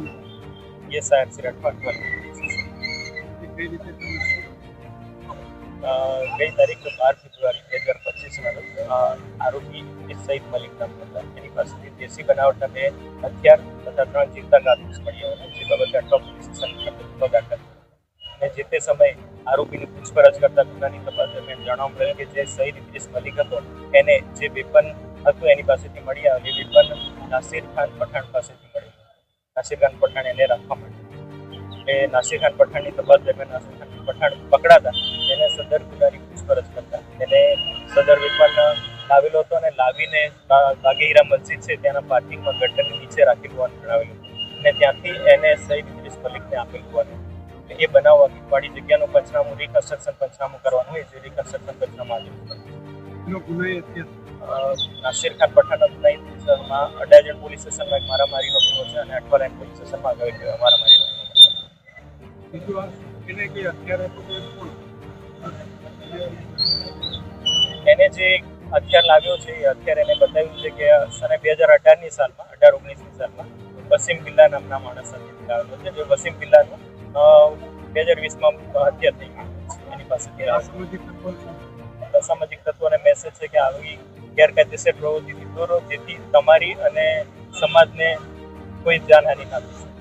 PSI Shri અઠવાડ પર એ કઈ રીતે તમે ગઈ તારીખ બાર ફેબ્રુઆરી બે હજાર પચીસના રોજ આરોપી સઈદ મલિક નામ હતા એની પાસેથી દેશી બનાવટના બે હથિયાર તથા ત્રણ જીવતા આવ્યા જે બાબતે અઠવા પોલીસ સ્ટેશન અને જે તે સમયે આરોપીની પૂછપરછ કરતા ગુનાની તપાસ દરમિયાન જાણવા મળેલ કે જે સઈદ ઇદ્રીસ મલિક હતો એને જે વેપન હતું એની પાસેથી મળી આવેલ વેપન નાસિર ખાન પઠાણ પાસેથી મળ્યું નાસિર ખાન પઠાણ એને રાખવા માટે એ નાસિરખાન પઠાણની તપાસ દરમિયાન નાસિરખાન પઠાણ પકડાતા એને સદર ગુનાની પૂછપરછ કરતા. એને સદર વેપન લાવેલો હતો અને લાવીને બાગેહીરા મસ્જિદ છે ત્યાંના પાર્કિંગમાં ગટરની નીચે રાખેલું હોવાનું જણાવેલું અને ત્યાંથી એને સહિત પોલીસ મલિકને આપેલું હોવાનું એ બનાવ વાળી જગ્યાનું પંચનામું રિકન્સ્ટ્રક્શન પંચનામું કરવાનું હોય, જે રિકન્સ્ટ્રક્શન પંચનામું અત્યાર નાસિર ખાન પઠાણ ગુનાહિત અઢાર અડાજણ પોલીસ સ્ટેશનમાં એક મારામારીનો ગુનો છે અને અઠવાલાઈન પોલીસ સ્ટેશનમાં આગળ એક મારામારીનો ગુનો છે. એને અત્યારે જે હથિયાર લાવ્યો છે એ હથિયાર એને બતાવ્યું છે કે સને બે હજાર અઢારની સાલમાં અઢાર ઓગણીસની સાલમાં વસીમ બિલ્લા નામના માણસ સાથે લાવેલો છે. જે વસીમ બિલ્લાનું બે હજાર વીસમાં હત્યા થઈ ગઈ એની પાસેથી સામાજિક અસામાજિક તત્વોને મેસેજ છે કે આવી ગેરકાયદેસર પ્રવૃત્તિથી દૂર જેથી તમારી અને સમાજને કોઈ જાનહાનિ ના થઈ